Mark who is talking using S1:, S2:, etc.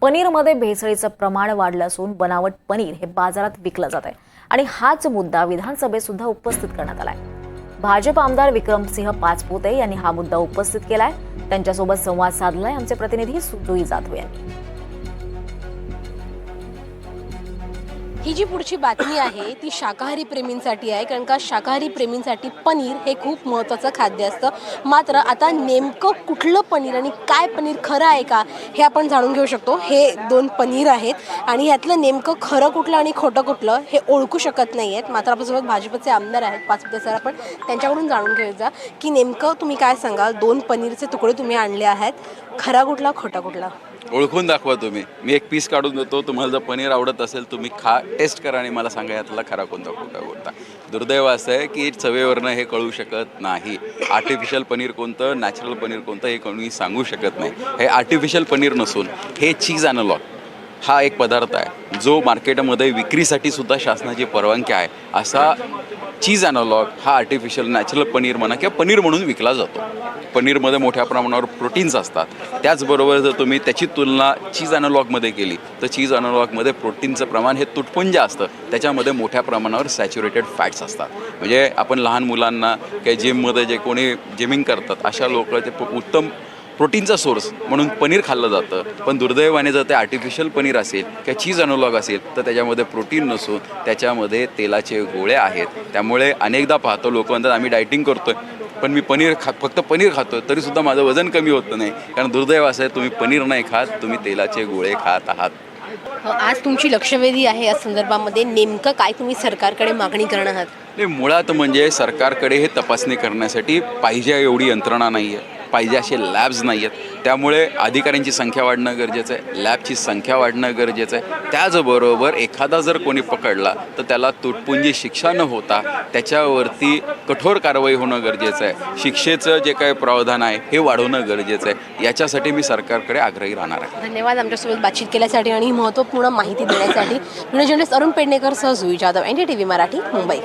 S1: पनीरमध्ये भेसळीचं प्रमाण वाढलं असून बनावट पनीर हे बाजारात विकलं जात आहे. आणि हाच मुद्दा विधानसभेत सुद्धा उपस्थित करण्यात आलाय. भाजप आमदार विक्रमसिंह पाचपुते यांनी हा मुद्दा उपस्थित केलाय. त्यांच्यासोबत संवाद साधलाय आमचे प्रतिनिधी सुजोई जाधव यांनी.
S2: ही जी पुढची बातमी आहे ती शाकाहारी प्रेमींसाठी आहे कारण का शाकाहारी प्रेमींसाठी पनीर हे खूप महत्त्वाचं खाद्य असतं. मात्र आता नेमकं कुठलं पनीर आणि काय पनीर खरं आहे का हे आपण जाणून घेऊ शकतो. हे दोन पनीर आहेत आणि यातलं नेमकं खरं कुठलं आणि खोटं कुठलं हे ओळखू शकत नाही आहेत मात्र आपल्यासोबत भाजपचे आमदार आहेत पाच सर आपण त्यांच्याकडून जाणून घेऊया की नेमकं तुम्ही काय सांगाल? दोन पनीरचे तुकडे तुम्ही आणले आहेत खरा कुठला खोटा कुठला?
S3: ओळखून दाखवा तुम्ही. मी एक पीस काढून देतो तुम्हाला जर पनीर आवडत असेल तुम्ही खा. टेस्ट करा आणि मला सांगा यातला खरा कोणता खोटा कोणता दुर्दैव असं आहे की चवेवरनं हे कळू शकत नाही. आर्टिफिशियल पनीर कोणतं नॅचरल पनीर कोणतं हे कोणी सांगू शकत नाही. हे आर्टिफिशियल पनीर नसून हे चीज अनलॉग हा एक पदार्थ आहे. जो मार्केटमध्ये विक्रीसाठी सुद्धा शासनाची परवानगी आहे. असा चीज अनलॉग हा आर्टिफिशियल नॅचरल पनीर म्हणा किंवा पनीर म्हणून विकला जातो. पनीरमध्ये मोठ्या प्रमाणावर प्रोटीन्स असतात. त्याचबरोबर जर तुम्ही त्याची तुलना चीज ॲनॉलॉगमध्ये केली तर चीज अनलॉगमध्ये प्रोटीनचं प्रमाण हे तुटपुंज असतं. त्याच्यामध्ये मोठ्या प्रमाणावर सॅच्युरेटेड फॅट्स असतात. म्हणजे आपण लहान मुलांना काही जिममध्ये जे कोणी जिमिंग करतात अशा लोकांचे प- उत्तम प्रोटीनचा सोर्स म्हणून पनीर खाल्लं जातं. पण दुर्दैवाने जर ते आर्टिफिशियल पनीर असेल किंवा चीज अनोलॉग असेल तर त्याच्यामध्ये प्रोटीन नसून त्याच्यामध्ये तेलाचे गोळे आहेत. त्यामुळे अनेकदा पाहतो लोक म्हणतात आम्ही डायटिंग करतोय पण मी पनीर खा फक्त पनीर खातो तरीसुद्धा माझं वजन कमी होत नाही. कारण दुर्दैव असं आहे तुम्ही पनीर नाही खात तुम्ही तेलाचे गोळे खात आहात.
S2: आज तुमची लक्षवेधी आहे या संदर्भामध्ये नेमकं काय तुम्ही सरकारकडे मागणी करणार आहात?
S3: नाही मुळात म्हणजे सरकारकडे हे तपासणी करण्यासाठी पाहिजे एवढी यंत्रणा नाही आहे पाहिजे असे लॅब्स नाही आहेत त्यामुळे अधिकाऱ्यांची संख्या वाढणं गरजेचं आहे. लॅबची संख्या वाढणं गरजेचं आहे. त्याचबरोबर एखादा जर कोणी पकडला तर त्याला तुटपुंजी शिक्षा न होता त्याच्यावरती कठोर कारवाई होणं गरजेचं आहे. शिक्षेचं जे काही प्रावधान आहे हे वाढवणं गरजेचं आहे. याच्यासाठी मी सरकारकडे आग्रही राहणार आहे.
S2: धन्यवाद आमच्यासोबत बातचीत केल्यासाठी आणि महत्त्वपूर्ण माहिती देण्यासाठी. म्हणजे व्हिडिओ जर्नलिस्ट अरुण पेडणेकर सह Jui Jadhav N D T V Marathi Mumbai.